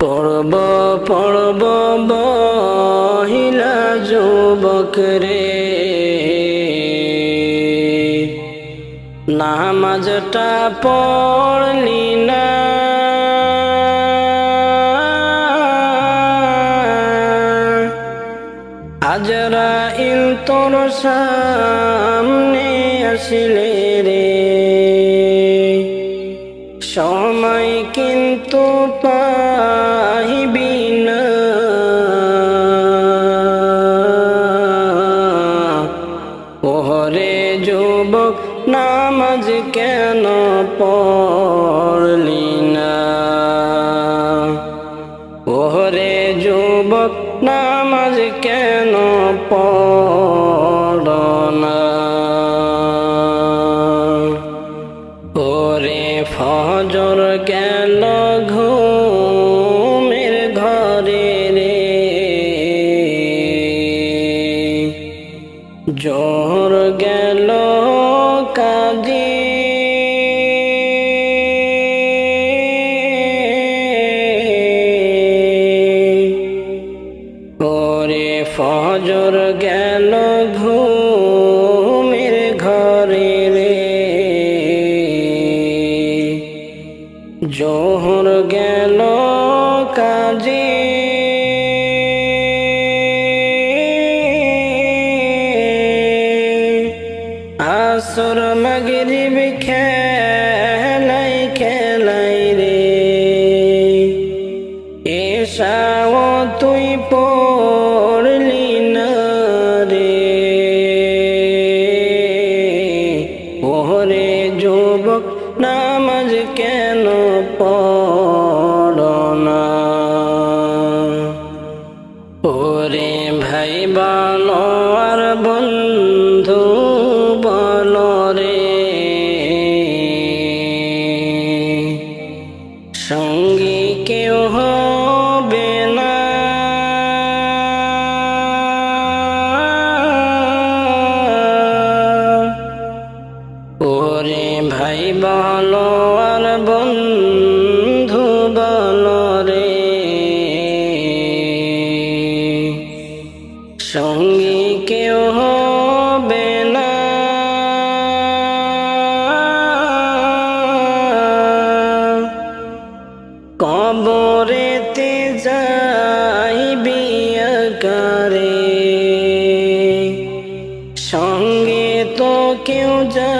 পড়ব পড়ব বহিলা যুবক রে। নামাজটা পড়লি না। আজরা ইল তোর সামনে আসলে। নামাজ কেন পড়লি না? ওহরে যুবক, নামাজ কেন পড় না? ওরে ফজর গেল ঘুমের ঘরে রে? জোর গেল जो কেন পড় না ওরে ভাই বলো বন্ধু বলো সঙ্গী কেউ হবে কেউ যাইবে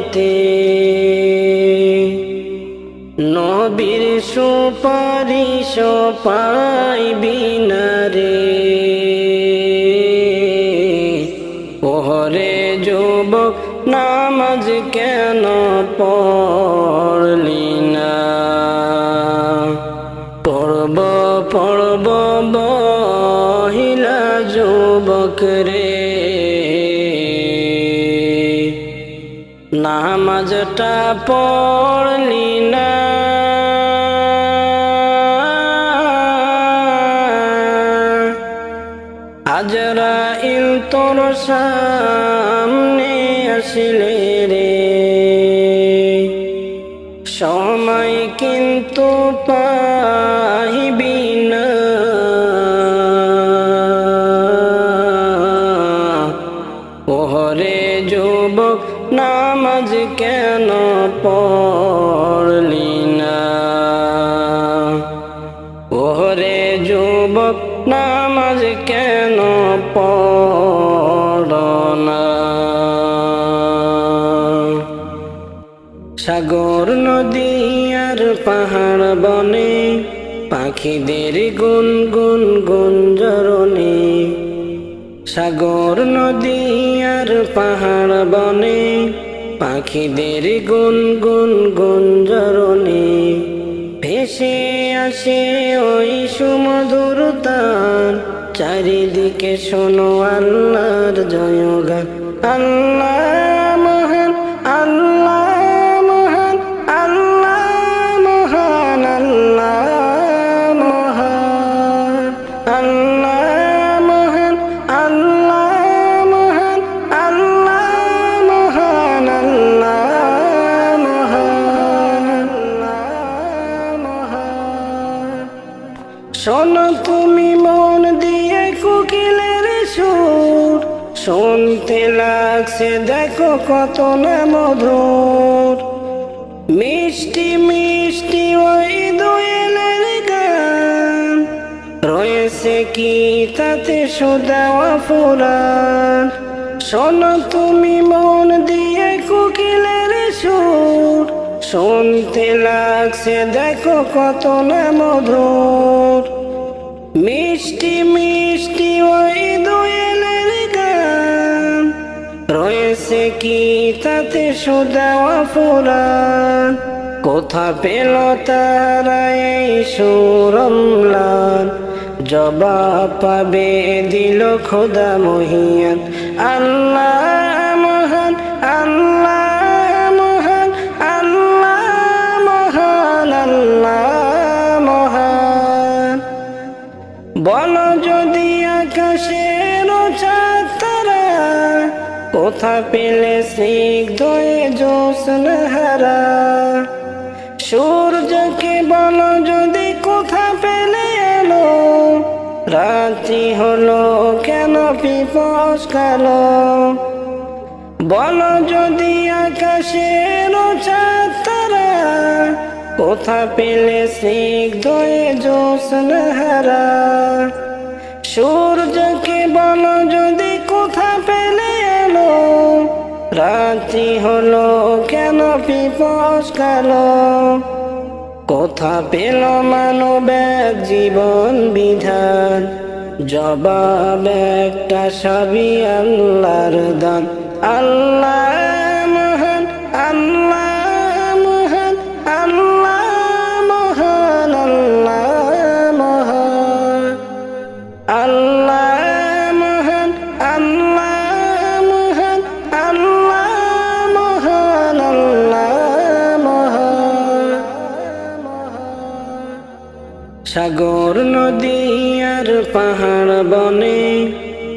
হাসরেতে নবীর সুপারিশ পাইবি না রে। ওহরে যুবক নামাজটা পড়লি না। আজরা ইল তোর সামনে আসলে। যুবক নামাজ কেন পড়না সাগর নদী আর পাহাড় বনে পাখিদের গুন গুন গুঞ্জরণে। সাগর নদী আর পাহাড় বনে পাখিদের গুন গুন গুঞ্জরণে। ভেসে আসে ওই সুমধুর তার চারিদিকে শোনো আল্লাহর জয়গান। আল্লাহ শুনতে লাগছে, দেখো কত না মধুর। মিষ্টি মিষ্টি ওই দোয়েলের গান। রয়েছে কি তাতে সুদাওয়া ফুরান শোনো তুমি মন দিয়ে কোকিলের সুর। শুনতে লাগছে, দেখো কত না মধুর। মিষ্টি মিষ্টি ওই দোয়েলের গান রয়েছে কি তাতে সুদাওয়া ফুরান কোথা পেল তারা এই সুরমলান? জবাব পাবে দিল খোদা মহিয়ান। আল্লাহ মহান আল্লাহ মহান আল্লাহ মহান আল্লাহ মহান। বলো যদি তারা কোথা পেলে স্নিগ্ধয়ে জোসন হারা। সূর্যকে বলো যদি কোথা পেলে এলো। রাত্রি হলো, কেন পিপস কালো? বলো যদি আকাশের চাঁদ তারা। কোথা পেলে স্নিগ্ধয়ে জোসন হারা। সূর্যকে বলো যদি রাত্রি হলো, কেন পিপস কালো কোথা পেল মানব এক জীবন বিধান, জবাব একটা সবই আল্লাহর দান। আল্লাহ সাগর নদী আর পাহাড় বনে,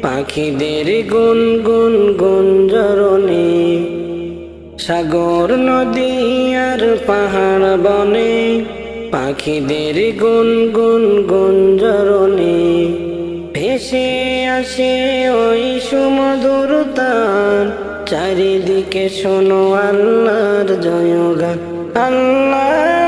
পাখিদের গুন গুন গুঞ্জরণে। সাগর নদী আর পাহাড় বনে, পাখিদের গুন গুন গুঞ্জরণে। ভেসে আসে ওই সুমধুর তান চারিদিকে শোনো আল্লাহর জয়গান। আল্লাহ